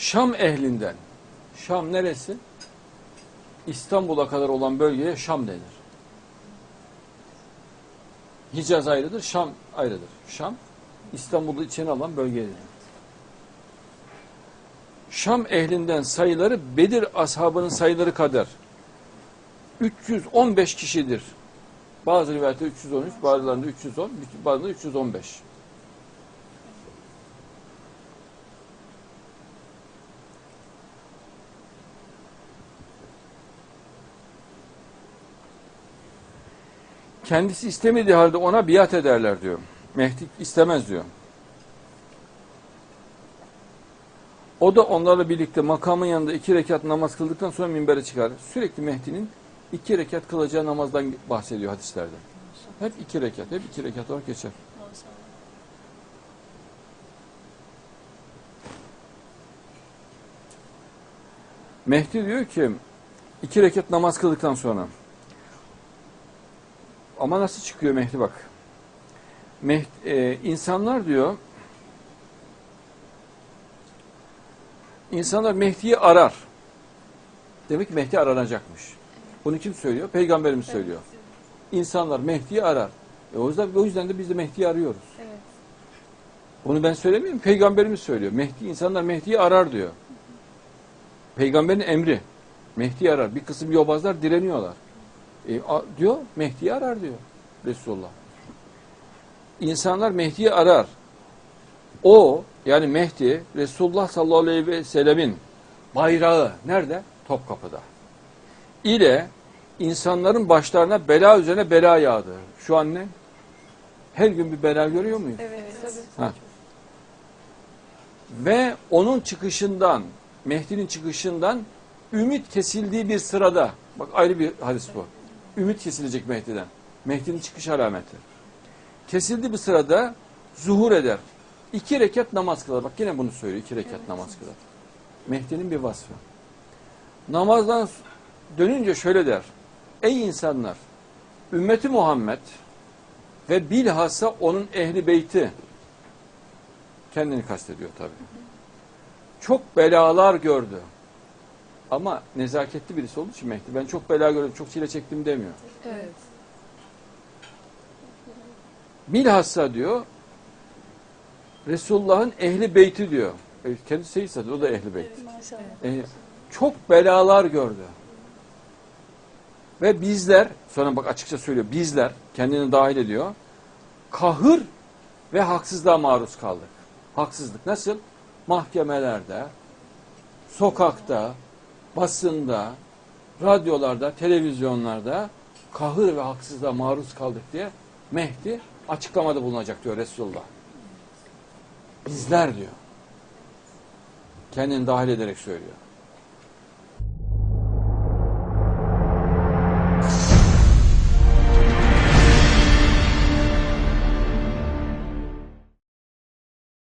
Şam ehlinden. Şam neresi? İstanbul'a kadar olan bölgeye Şam denir. Hicaz ayrıdır, Şam ayrıdır. Şam, İstanbul'u içine alan bölge denir. Şam ehlinden sayıları Bedir ashabının sayıları kadar 315 kişidir. Bazı rivayette 313, bazılarında 310, bazılarında 315. Kendisi istemediği halde ona biat ederler diyor. Mehdi istemez diyor. O da onlarla birlikte makamın yanında iki rekat namaz kıldıktan sonra minbere çıkar. Sürekli Mehdi'nin iki rekat kılacağı namazdan bahsediyor hadislerde. Hep iki rekat, hep iki rekat olarak geçer. Mehdi diyor ki iki rekat namaz kıldıktan sonra ama nasıl çıkıyor Mehdi bak. Mehdi, e, insanlar diyor insanlar Mehdi'yi arar. Demek ki Mehdi aranacakmış. Bunu kim söylüyor? Peygamberimiz söylüyor. İnsanlar Mehdi'yi arar. E o, yüzden, o yüzden de biz de Mehdi'yi arıyoruz. Evet. Bunu ben söylemiyorum. Peygamberimiz söylüyor. Mehdi, insanlar Mehdi'yi arar diyor. Peygamberin emri. Mehdi'yi arar. Bir kısım yobazlar direniyorlar. E, a- diyor Mehdi'yi arar diyor Resulullah. İnsanlar Mehdi'yi arar. O yani Mehdi Resulullah sallallahu aleyhi ve sellemin bayrağı nerede? Topkapı'da. İle insanların başlarına bela üzerine bela yağdı. Şu an ne? Her gün bir bela görüyor muyuz? Evet. Ha. Ve onun çıkışından, Mehdi'nin çıkışından ümit kesildiği bir sırada, bak ayrı bir hadis bu. Ümit kesilecek Mehdi'den. Mehdi'nin çıkış alameti. Kesildiği bir sırada zuhur eder. İki rekat namaz kılar. Bak yine bunu söylüyor. iki rekat namaz kılar. Mehdi'nin bir vasfı. Namazdan dönünce şöyle der. Ey insanlar! Ümmeti Muhammed ve bilhassa onun ehli beyti kendini kastediyor tabi. Çok belalar gördü. Ama nezaketli birisi olduğu için Mehdi. Ben çok bela gördüm, çok çile çektim demiyor. Evet. Bilhassa diyor Resulullah'ın ehli beyti diyor. E, Kendisi Seyyid zaten, o da ehli beyt. Maşallah. E, çok belalar gördü. Ve bizler, sonra bak açıkça söylüyor, bizler, kendini dahil ediyor, kahır ve haksızlığa maruz kaldık. Haksızlık nasıl? Mahkemelerde, sokakta, basında, radyolarda, televizyonlarda kahır ve haksızlığa maruz kaldık diye Mehdi açıklamada bulunacak diyor Resulullah. Bizler diyor. Kendini dahil ederek söylüyor.